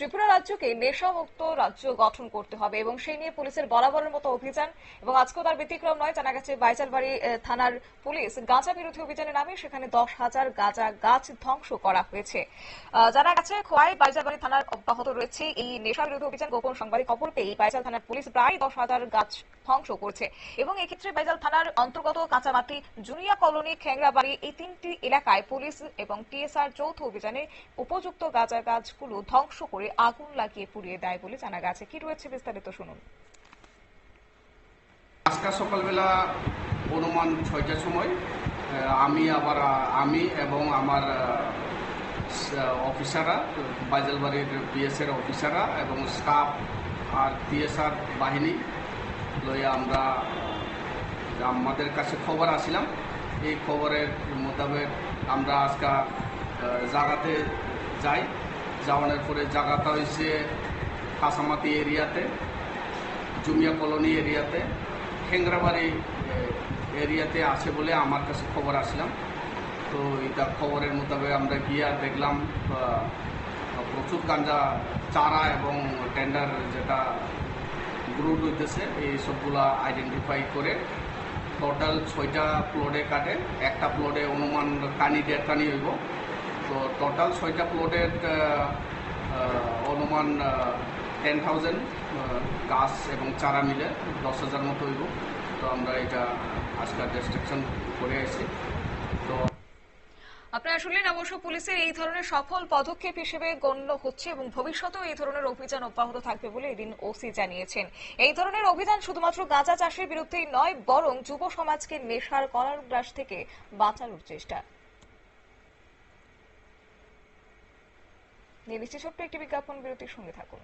ত্রিপুরা রাজ্যকে নেশামুক্ত রাজ্য গঠন করতে হবে এবং সেই নিয়ে পুলিশের বরাবরের মতো অভিযান এবং আজকেও তার ব্যতিক্রম নয়, জানা গেছে বাইচালবাড়ি থানার পুলিশ গাঁজা বিরোধী অভিযানে নামে, সেখানে দশ হাজার গাঁজা গাছ ধ্বংস করা হয়েছে। জানা গেছে খোয়াই বাইচালবাড়ি থানার অব্যাহত রয়েছে এই নেশা বিরোধী অভিযান। গোপন সাংবাদিক খবর পেয়ে বাইচাল থানার পুলিশ প্রায় দশ হাজার গাছ ধ্বংস করছে। এবং এক্ষেত্রে বাইজাল থানার অন্তর্গত কাঁচামাটি জুনিয়া কলোনি খেংরাবাড়ি এই তিনটি এলাকায় পুলিশ এবং টিএসআর যৌথ অভিযানে উপযুক্ত গাঁজা গাছগুলো ধ্বংস করে আগুন লাগিয়ে পুড়িয়ে দেয় বলে জানা গেছে। কি রয়েছে বিস্তারিত শুনুন। আজকে সকালবেলা অনুমান ছয়টার সময় আমি আবার, আমি এবং আমার অফিসাররা, বাজালবাড়ির বিএসের অফিসাররা এবং স্টাফ আর টিএসআর বাহিনী লইয়া আমরা আমাদের কাছে খবর আসিলাম। এই খবরের মোতাবেক আমরা আজকে জাগাতে যাই। যাওয়ানোর পরে জায়গাটা হয়েছে কাসামাতি এরিয়াতে, জুমিয়া কলোনি এরিয়াতে। খেংরাবাড়ি এরিয়াতে আছে বলে আমার কাছে খবর আসলাম। তো এটা খবরের মোতাবেক আমরা গিয়া দেখলাম প্রচুর গাঞ্জা, চারা এবং টেন্ডার যেটা গ্রুড হইতেছে, এই সবগুলা আইডেন্টিফাই করে টোটাল ছয়টা প্লটে কাটে, একটা প্লটে অনুমান কানি দেড় কানি হইব। তো টোটাল ছয়টা প্লটের অনুমান টেন থাউজেন্ড গাছ এবং চারা মিলে দশ হাজার মতো হইব। তো আমরা এটা আজকাল ডিস্ট্রাকশন করে আসছি তো আপনারা শুনলেন অবশ্য পুলিশের এই ধরনের সফল পদক্ষেপ হিসেবে গণ্য হচ্ছে এবং ভবিষ্যতেও এই ধরনের অভিযান অব্যাহত থাকবে বলে এদিন ওসি জানিয়েছেন। এই ধরনের অভিযান শুধুমাত্র গাঁজা চাষের বিরুদ্ধেই নয়, বরং যুব সমাজকে নেশার কলার গ্রাস থেকে বাঁচানোর চেষ্টা। নিয়ে নিচ্ছি ছোট্ট একটি বিজ্ঞাপন, বিরতির সঙ্গে থাকুন।